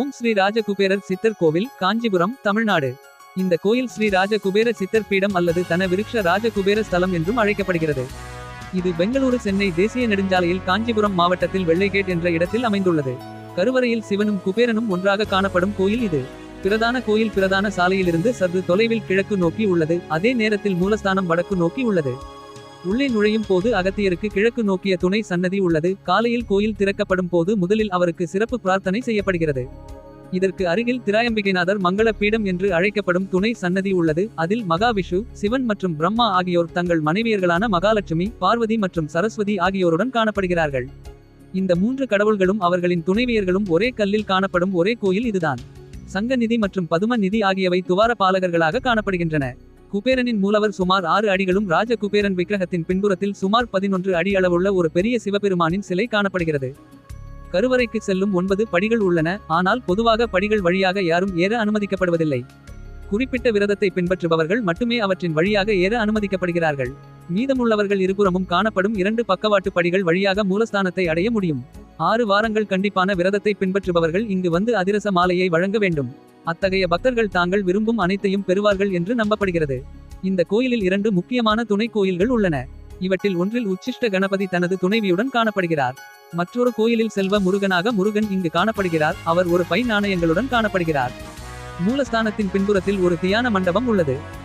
ஓம் ஸ்ரீ ராஜகுபேரர் சித்தர் கோவில் காஞ்சிபுரம் தமிழ்நாடு. இந்த கோயில் ஸ்ரீ ராஜகுபேர சித்தர் பீடம் அல்லது தன விருக்ஷ ராஜகுபேர ஸ்தலம் என்றும் அழைக்கப்படுகிறது. இது பெங்களூரு சென்னை தேசிய நெடுஞ்சாலையில் காஞ்சிபுரம் மாவட்டத்தில் வெள்ளைகேட் என்ற இடத்தில் அமைந்துள்ளது. கருவறையில் சிவனும் குபேரனும் ஒன்றாக காணப்படும் கோயில் இது. பிரதான கோயில் பிரதான சாலையிலிருந்து சற்று தொலைவில் கிழக்கு நோக்கி உள்ளது. அதே நேரத்தில் மூலஸ்தானம் வடக்கு நோக்கி உள்ளது. உள்ளே நுழையும் போது அகத்தியருக்கு கிழக்கு நோக்கிய துணை சன்னதி உள்ளது. காலையில் கோயில் திறக்கப்படும் போது முதலில் அவருக்கு சிறப்பு பிரார்த்தனை செய்யப்படுகிறது. இதற்கு அருகில் திராயம்பிகைநாதர் மங்கள பீடம் என்று அழைக்கப்படும் துணை சன்னதி உள்ளது. அதில் மகாவிஷு சிவன் மற்றும் பிரம்மா ஆகியோர் தங்கள் மனைவியர்களான மகாலட்சுமி பார்வதி மற்றும் சரஸ்வதி ஆகியோருடன் காணப்படுகிறார்கள். இந்த மூன்று கடவுள்களும் அவர்களின் துணைவியர்களும் ஒரே கல்லில் காணப்படும் ஒரே கோயில் இதுதான். சங்க நிதி மற்றும் பதும நிதி ஆகியவை துவார பாலகர்களாக காணப்படுகின்றன. குபேரனின் மூலவர் சுமார் ஆறு அடிகளும் ராஜ குபேரன் விக்கிரகத்தின் பின்புறத்தில் சுமார் பதினொன்று அடி அளவுள்ள ஒரு பெரிய சிவபெருமானின் சிலை காணப்படுகிறது. கருவறைக்கு செல்லும் ஒன்பது படிகள் உள்ளன. ஆனால் பொதுவாக படிகள் வழியாக யாரும் ஏற அனுமதிக்கப்படுவதில்லை. குறிப்பிட்ட விரதத்தை பின்பற்றுபவர்கள் மட்டுமே அவற்றின் வழியாக ஏற அனுமதிக்கப்படுகிறார்கள். மீதமுள்ளவர்கள் இருபுறமும் காணப்படும் இரண்டு பக்கவாட்டு படிகள் வழியாக மூலஸ்தானத்தை அடைய முடியும். ஆறு வாரங்கள் கண்டிப்பான விரதத்தை பின்பற்றுபவர்கள் இங்கு வந்து அதிரச மாலையை வழங்க வேண்டும். அத்தகைய பக்தர்கள் தாங்கள் விரும்பும் அனைத்தையும் பெறுவார்கள் என்று நம்பப்படுகிறது. இந்த கோயிலில் இரண்டு முக்கியமான துணை கோயில்கள் உள்ளன. இவற்றில் ஒன்றில் உச்சிஷ்ட கணபதி தனது துணைவியுடன் காணப்படுகிறார். மற்றொரு கோயிலில் செல்வ முருகனாக முருகன் இங்கு காணப்படுகிறார். அவர் ஒரு பை நாணயங்களுடன் காணப்படுகிறார். மூலஸ்தானத்தின் பின்புறத்தில் ஒரு தியான மண்டபம் உள்ளது.